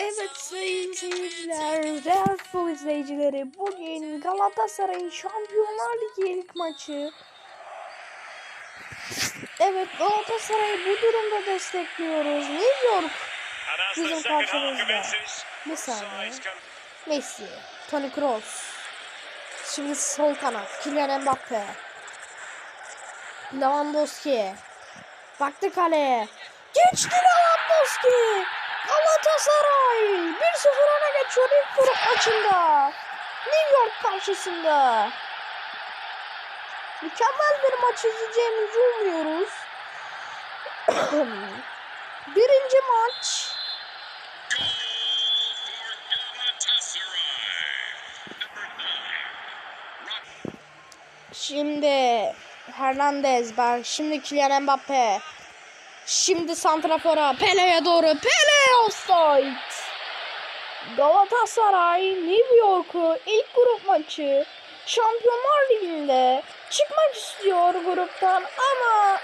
Evet sayın seyirciler, Real Futbol izleyicileri bugün Galatasaray'ın Şampiyonlar Ligi ilk maçı. Evet Galatasaray'ı bu durumda destekliyoruz. New York bizim karşımızda. Bir saniye. Messi, Toni Kroos. Şimdi sol kanat, Kylian Mbappe. Lewandowski. Baktı kaleye. Geçti Lewandowski. Galatasaray 1-0 öne geçiyor ilk grup maçında. New York karşısında. Mükemmel bir maç izleyeceğimizi umuyoruz. Birinci maç. Şimdi Hernandez bak şimdi Kylian Mbappe. Şimdi Santrafor'a Pele'ye doğru Pele offside. Galatasaray New York'u ilk grup maçı Şampiyonlar Ligi'nde çıkmak istiyor gruptan ama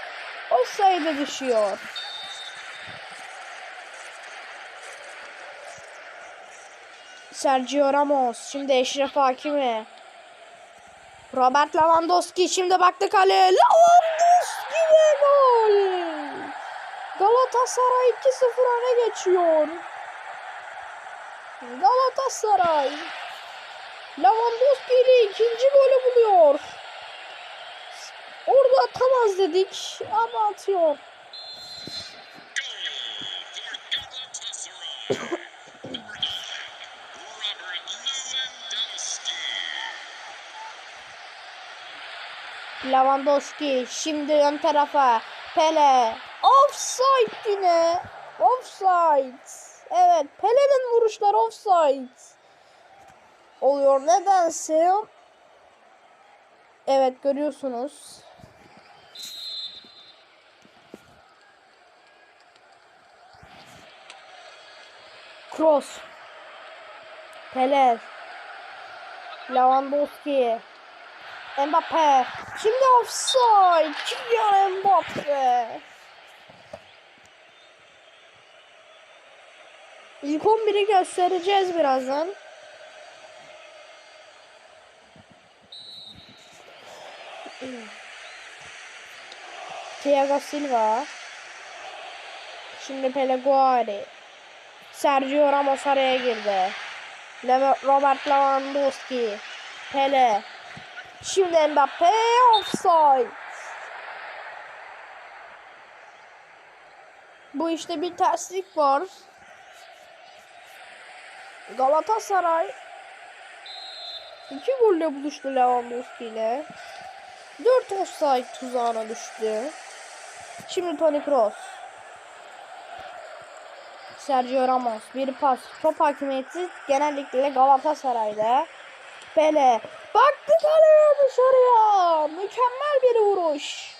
offside'e düşüyor. Sergio Ramos şimdi Eşref Hakimi. Robert Lewandowski şimdi baktı kaleye. Lewandowski ve gol. Galatasaray 2-0 öne geçiyor. Galatasaray Lewandowski ile ikinci golü buluyor. Orada atamaz dedik ama atıyor. Lewandowski şimdi ön tarafa Pele offside yine. Offside. Evet Pele'nin vuruşlar offside oluyor nedense. Evet görüyorsunuz. Cross. Pele Lewandowski. Mbappe. Şimdi offside. Kylian Mbappe. İlk 11'i göstereceğiz birazdan. Thiago Silva. Şimdi Pellegrini. Sergio Ramos araya girdi. Robert Lewandowski. Pele. Şimdi Mbappe offside. Bu işte bir terslik var. Galatasaray iki golle buluştu Lewandowski ile. 4 offside tuzağına düştü. Şimdi Toni Kroos. Sergio Ramos bir pas. Top hakimiyeti genellikle Galatasaray'da. Pele. Baktı kaleye dışarıya. Mükemmel bir vuruş.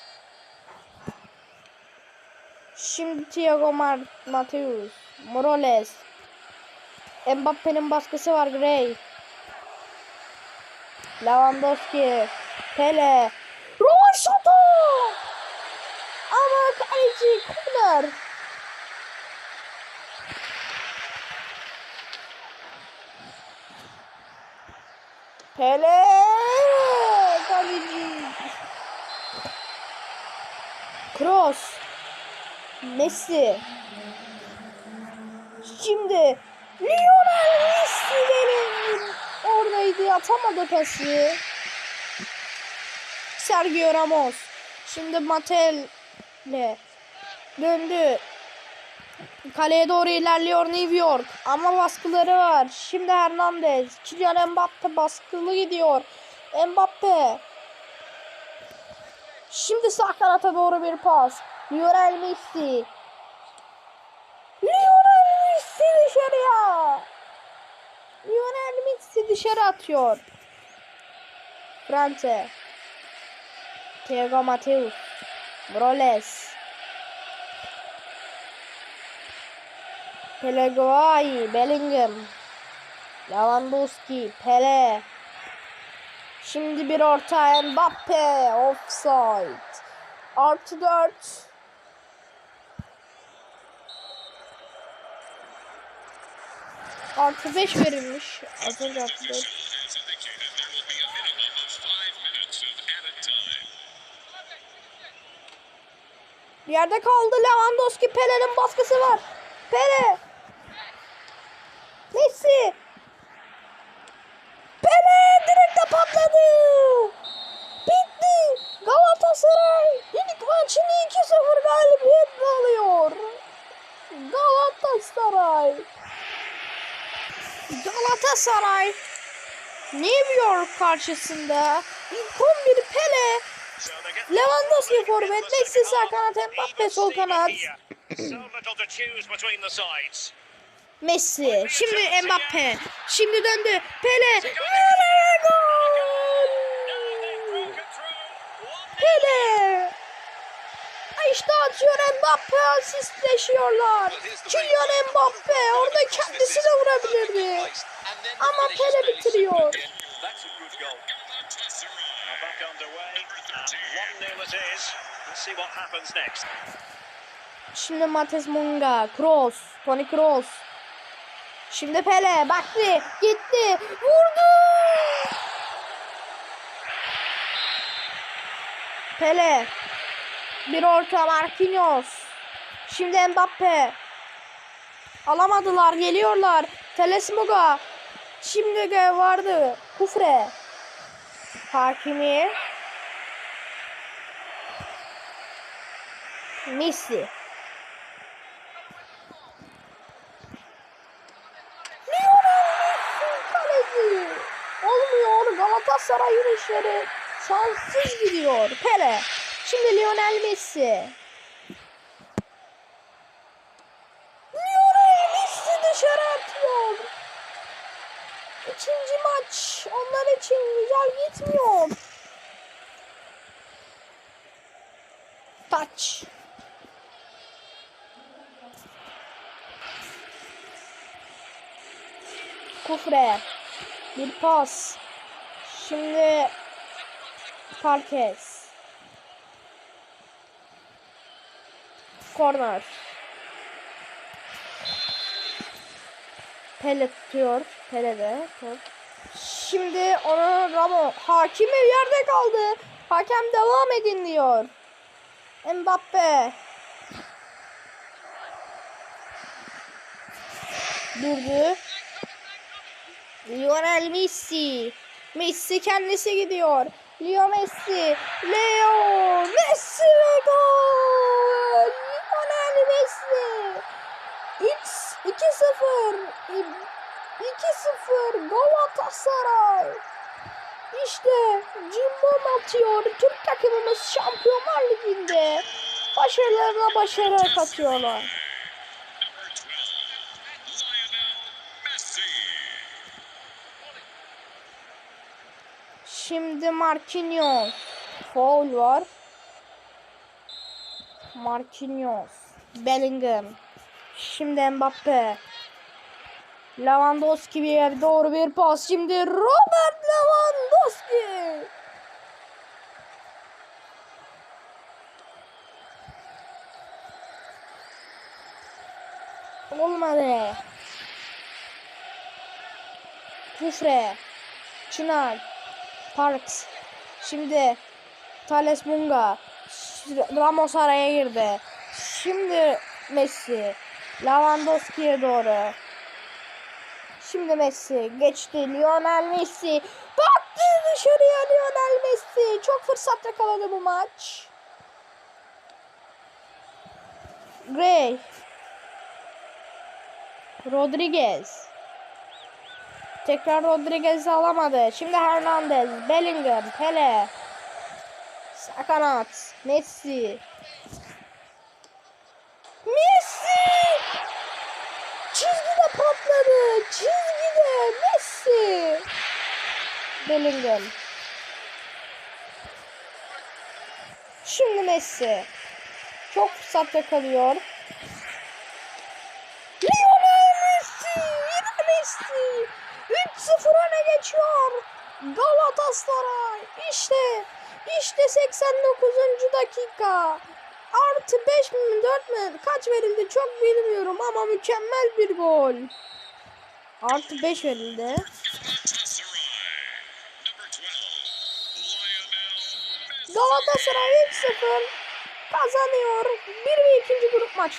Şimdi Thiago Mar Mateus. Morales. Mbappe'nin baskısı var Gray. Lewandowski. Pele. Rovaşata. Ama kaleci Kuller. Pele kaleci. Cross. Messi. Şimdi Lionel Messi'lerin oradaydı atamadı pası. Sergio Ramos. Şimdi Mattel ile döndü. Kaleye doğru ilerliyor New York. Ama baskıları var. Şimdi Hernandez. Kylian Mbappe baskılı gidiyor. Mbappe. Şimdi sağ kanata doğru bir pas. Lionel Messi. Lionel Messi dışarıya. Lionel Messi dışarı atıyor. Frante. Thiago Mateus. Morales. Pellegrini, Bellingham, Lewandowski, Pele. Şimdi bir orta Mbappe, offside. Artı 4. Artı 5 verilmiş. Az önce artı 4. As indicated, there will be a minimum of five minutes of added time. Yerde kaldı Lewandowski. Pele'nin baskısı var. Pele. Messi. Pele direkte patladı. Bitti. Galatasaray ilk maçını 2-0 galibiyetle alıyor. Galatasaray. Galatasaray. New York karşısında ilk 11 Pele. Lewandowski forvet, Messi sağ kanat, Mbappe sol kanat. Messi, şimdi Mbappe, şimdi döndü, Pele, Pele gol! Pele! İşte atıyor Mbappe asistleşiyorlar. Kylian Mbappe orada kendisi de vurabilirdi. Ama Pele bitiriyor. That's a good goal. Now back underway and 1-0 it is. Let's see what happens next. Şimdi Mates Munga, Kroos, Toni Kroos. Şimdi Pele baktı, gitti, vurdu. Pele. Bir orta Marquinhos. Şimdi Mbappe. Alamadılar, geliyorlar. Telesmuga. Şimdi vardı. Kufre. Hakimi. Messi. Galatasaray'ın işleri şanssız gidiyor. Pele. Şimdi Lionel Messi. Lionel Messi dışarı atıyor. İkinci maç onlar için güzel gitmiyor. Taç. Kufre. Bir pas. Şimdi Parkes. Corner. Pele tutuyor. Pele de top. Şimdi onu Ramo. Hakimi yerde kaldı. Hakem devam edin diyor. Mbappe. Durdu. Lionel Messi. Messi kendisi gidiyor. Leo Messi. Leo Messi ve gol. Messi. X 2-0. 2-0 Galatasaray. İşte cimbom atıyor. Türk takımımız Şampiyonlar Ligi'nde. Başarılarına başarı katıyorlar. Number 12, Lionel Messi. Şimdi Marquinhos. Foul var. Marquinhos. Bellingham. Şimdi Mbappe. Lewandowski bir yere doğru bir pas. Şimdi Robert Lewandowski. Olmadı. Kufre. Çınar. Parks. Şimdi Thales Munga. Ramos araya girdi. Şimdi Messi. Lewandowski'ye doğru. Şimdi Messi. Geçti. Lionel Messi. Baktı dışarıya Lionel Messi. Çok fırsat yakaladı bu maç. Gray. Rodriguez. Tekrar Rodriguez alamadı. Şimdi Hernandez, Bellingham, Pele. Sağ kanat, Messi. Messi! Patladı. Çizgide Messi. Bellingham. Şimdi Messi. Çok fırsat yakalıyor. Lionel Messi! Yine Messi! 3-0 öne geçiyor. Galatasaray. İşte, işte 89. dakika. Artı 5 mi 4 mi kaç verildi çok bilmiyorum ama mükemmel bir gol. Artı 5 verildi. Galatasaray 3-0 kazanıyor. 1 ve 2. grup maç.